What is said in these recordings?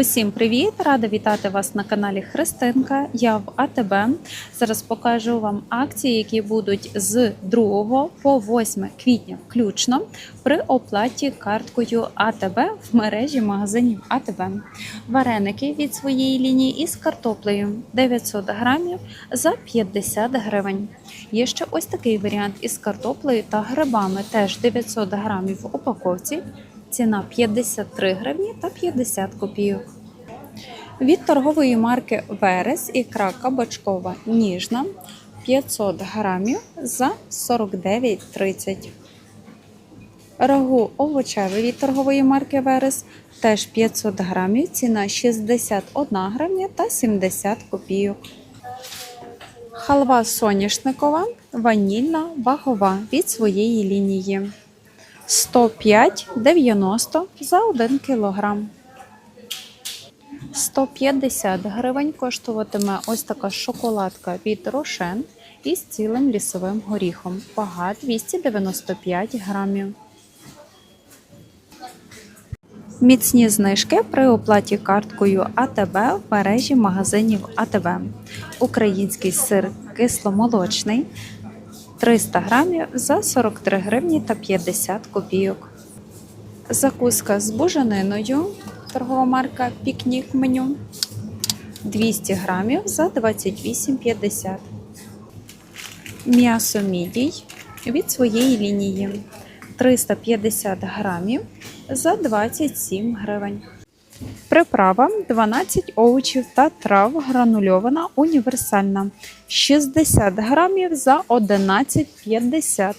Усім привіт! Рада вітати вас на каналі Христинка. Я в АТБ. Зараз покажу вам акції, які будуть з 2 по 8 квітня включно при оплаті карткою АТБ в мережі магазинів АТБ. Вареники від своєї лінії із картоплею 900 грамів за 50 гривень. Є ще ось такий варіант із картоплею та грибами, теж 900 грамів в упаковці. Ціна 53 гривні та 50 копійок. Від торгової марки Верес ікра кабачкова ніжна 500 грамів за 49,30. Рагу овочевий від торгової марки Верес теж 500 грамів, ціна 61 гривня та 70 копійок. Халва соняшникова, ванільна, вагова від своєї лінії. 105,90 за 1 кілограм. 150 гривень коштуватиме ось така шоколадка від Рошен із цілим лісовим горіхом. Вага 295 грамів. Міцні знижки при оплаті карткою АТБ в мережі магазинів АТБ. Український сир кисломолочний 300 грамів за 43 гривні та 50 копійок. Закуска з бужениною, торгова марка Пікнік меню 200 грамів за 28,50. М'ясо мідій від своєї лінії 350 грамів за 27 гривень. Приправа 12 овочів та трав гранульована універсальна 60 грамів за 11,50.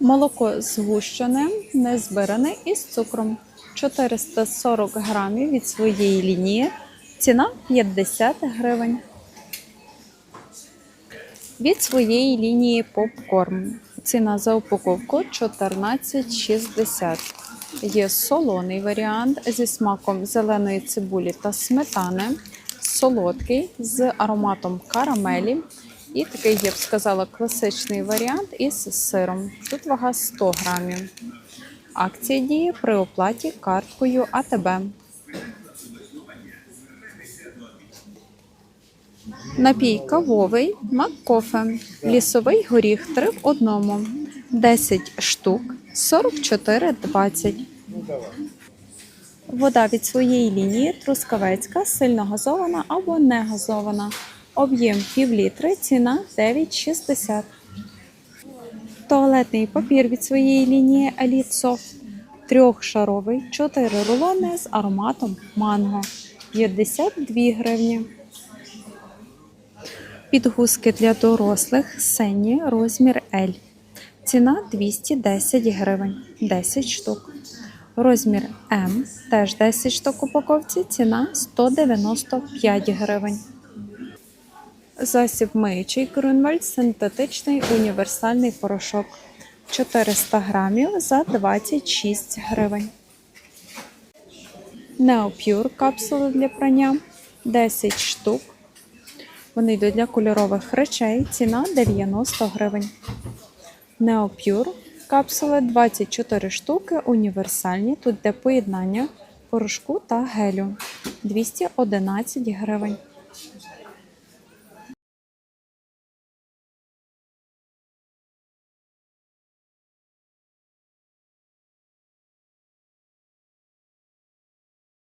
Молоко згущене, незбиране із цукром 440 грамів від своєї лінії. Ціна 50 гривень. Від своєї лінії попкорн. Ціна за упаковку 14,60. Є солоний варіант зі смаком зеленої цибулі та сметани, солодкий з ароматом карамелі. І такий, я б сказала, класичний варіант із сиром. Тут вага 100 грамів. Акція діє при оплаті карткою АТБ. Напій кавовий Маккофе. Лісовий горіх 3 в одному. 10 штук 44,20. Вода від своєї лінії трускавецька, сильно газована або не газована. Об'єм пів літри, ціна 9,60. Туалетний папір від своєї лінії Elite Soft. Трьохшаровий, 4 рулони з ароматом манго. 52 гривні. Підгузки для дорослих Сені розмір L. Ціна 210 гривень, 10 штук. Розмір М, теж 10 штук упаковці, ціна 195 гривень. Засіб миючий Grunwald синтетичний універсальний порошок 400 грамів за 26 гривень. Neopure капсули для прання 10 штук. Вони йдуть для кольорових речей. Ціна 90 гривень. Neopure капсули 24 штуки, універсальні. Тут для поєднання порошку та гелю 211 гривень.